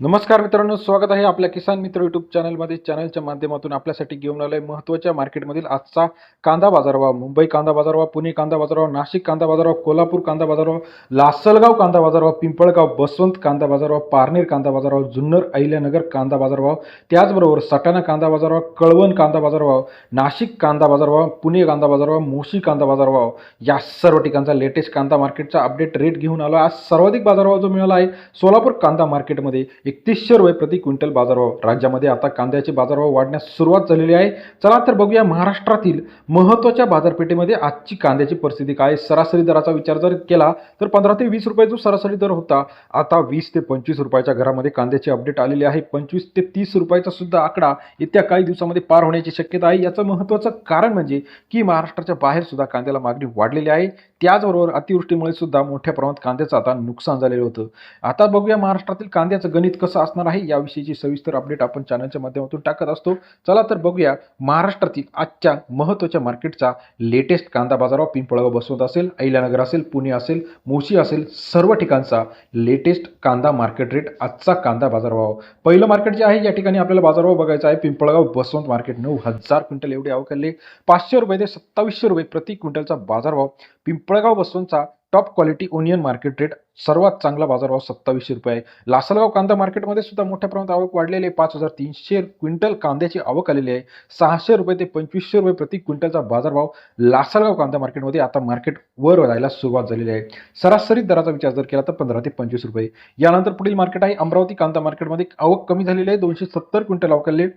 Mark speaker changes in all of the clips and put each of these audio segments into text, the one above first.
Speaker 1: नमस्कार मित्रांनो स्वागत आहे आपल्या किसान मित्र युट्यूब चॅनलमध्ये चॅनलच्या माध्यमातून आपल्यासाठी घेऊन आलोय महत्त्वाच्या मार्केटमधील आजचा कांदा बाजारभाव मुंबई कांदा बाजारभाव पुणे कांदा बाजारभाव नाशिक कांदा बाजारभाव कोल्हापूर कांदा बाजारभाव लासलगाव कांदा बाजारभाव पिंपळगाव बसवंत कांदा बाजारभाव पारनेर कांदा बाजारभाव जुन्नर अहिल्यानगर कांदा बाजारभाव त्याचबरोबर सटाणा कांदा बाजारभाव कळवण कांदा बाजारभाव नाशिक कांदा बाजारभाव पुणे कांदा बाजारभाव मोशी कांदा बाजारभाव या सर्व ठिकाणचा लेटेस्ट कांदा मार्केटचा अपडेट रेट घेऊन आलो आज सर्वाधिक बाजारभाव जो मिळाला आहे सोलापूर कांदा मार्केटमध्ये एकतीसशे रुपये प्रति क्विंटल बाजारभाव. राज्यामध्ये आता कांद्याचे बाजारभाव वाढण्यास सुरुवात झालेली आहे. चला तर बघूया महाराष्ट्रातील महत्त्वाच्या बाजारपेठेमध्ये आजची कांद्याची परिस्थिती काय आहे. सरासरी दराचा विचार जर केला तर पंधरा ते वीस रुपये जो सरासरी दर होता आता वीस ते पंचवीस रुपयाच्या घरामध्ये कांद्याची अपडेट आलेली आहे. पंचवीस ते तीस रुपयाचा सुद्धा आकडा येत्या काही दिवसामध्ये पार होण्याची शक्यता आहे. याचं महत्त्वाचं कारण म्हणजे की महाराष्ट्राच्या बाहेर सुद्धा कांद्याला मागणी वाढलेली आहे. त्याचबरोबर अतिवृष्टीमुळे सुद्धा मोठ्या प्रमाणात कांद्याचं आता नुकसान झालेलं होतं. आता बघूया महाराष्ट्रातील कांद्याचं गणित कसं असणार आहे याविषयीची सविस्तर अपडेट आपण चॅनलच्या माध्यमातून टाकत असतो. चला तर बघूया महाराष्ट्रातील आजच्या महत्त्वाच्या मार्केटचा लेटेस्ट कांदा बाजारावर पिंपळगाव बसवत असेल अहिल्यानगर असेल पुणे असेल मोशी असेल सर्व ठिकाणचा लेटेस्ट कांदा मार्केट रेट आजचा कांदा बाजारभाव. पहिलं मार्केट जे आहे या ठिकाणी आपल्याला बाजारभाव बघायचा आहे पिंपळगाव बसवंत मार्केट नऊ हजार क्विंटल एवढे अवकाले पाचशे रुपये ते सत्तावीसशे रुपये प्रति क्विंटलचा बाजारभाव Pimpalgaon बसवंतचा top quality onion market rate सर्वात चांगला बाजारभाव सत्तावीसशे रुपये आहे. लासलगाव कांदा मार्केटमध्ये सुद्धा मोठ्या प्रमाणात आवक वाढलेली आहे. पाच हजार तीनशे क्विंटल कांद्याची आवक आलेली आहे. सहाशे रुपये ते पंचवीसशे रुपये प्रति क्विंटलचा बाजारभाव लासलगाव कांदा मार्केटमध्ये आता मार्केट वर जायला सुरुवात झालेली आहे. सरासरी दराचा विचार जर केला तर पंधरा ते पंचवीस रुपये यानंतर पुढील मार्केट आहे. अमरावती कांदा मार्केटमध्ये आवक कमी झालेली आहे. दोनशे सत्तर क्विंटल अवकाले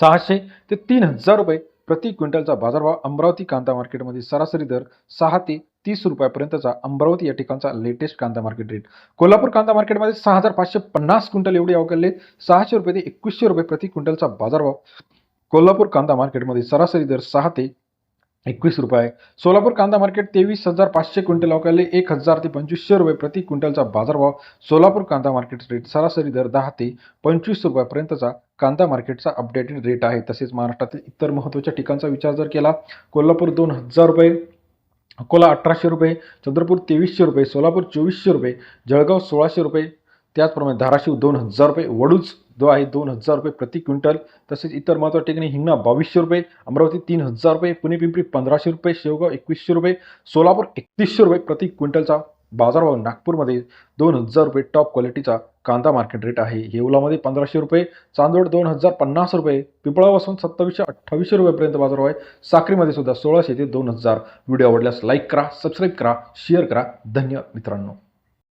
Speaker 1: सहाशे ते तीन हजार रुपये प्रति क्विंटलचा बाजारभाव अमरावती कांदा मार्केटमध्ये सरासरी दर सहा ते तीस रुपयापर्यंतचा. अमरावती या ठिकाणचा लेटेस्ट कांदा मार्केट रेट कोल्हापूर कांदा मार्केटमध्ये सहा हजार पाचशे पन्नास क्विंटल एवढे अवघडले. सहाशे रुपये ते एकवीसशे रुपये प्रति क्विंटलचा बाजारभाव. कोल्हापूर कांदा मार्केटमध्ये सरासरी दर सहा ते एकवीस रुपये आहे. सोलापूर कांदा मार्केट तेवीस हजार पाचशे क्विंटल अवकाले एक हजार ते पंचवीसशे रुपये प्रति क्विंटलचा बाजारभाव सोलापूर कांदा मार्केट रेट सरासरी दर दहा ते पंचवीस रुपयापर्यंतचा कांदा मार्केटचा अपडेटेड रेट आहे. तसेच महाराष्ट्रातील इतर महत्त्वाच्या ठिकाणचा विचार जर केला कोल्हापूर दोन हजार रुपये अकोला अठराशे रुपये चंद्रपूर तेवीसशे रुपये सोलापूर चोवीसशे रुपये जळगाव सोळाशे रुपये त्याचप्रमाणे धाराशिव दोन हजार रुपये वडूज जो आहे दोन हजार रुपये प्रति क्विंटल तसेच इतर महत्त्वाच्या ठिकाणी हिंगणा बावीसशे रुपये अमरावती तीन हजार रुपये पुणे पिंपरी पंधराशे रुपये शेवगाव एकवीसशे रुपये सोलापूर एकतीसशे रुपये प्रति क्विंटलचा बाजारभाव नागपूरमध्ये दोन हजार रुपये टॉप क्वालिटीचा कांदा मार्केट रेट आहे. येवलामध्ये पंधराशे रुपये चांदोड दोन हजार पन्नास रुपये पिंपळापासून सत्तावीसशे अठ्ठावीसशे रुपयेपर्यंत बाजारभाव आहे. साखरीमध्ये सुद्धा सोळाशे ते दोन हजार. व्हिडिओ आवडल्यास लाईक करा सबस्क्राईब करा शेअर करा. धन्यवाद मित्रांनो.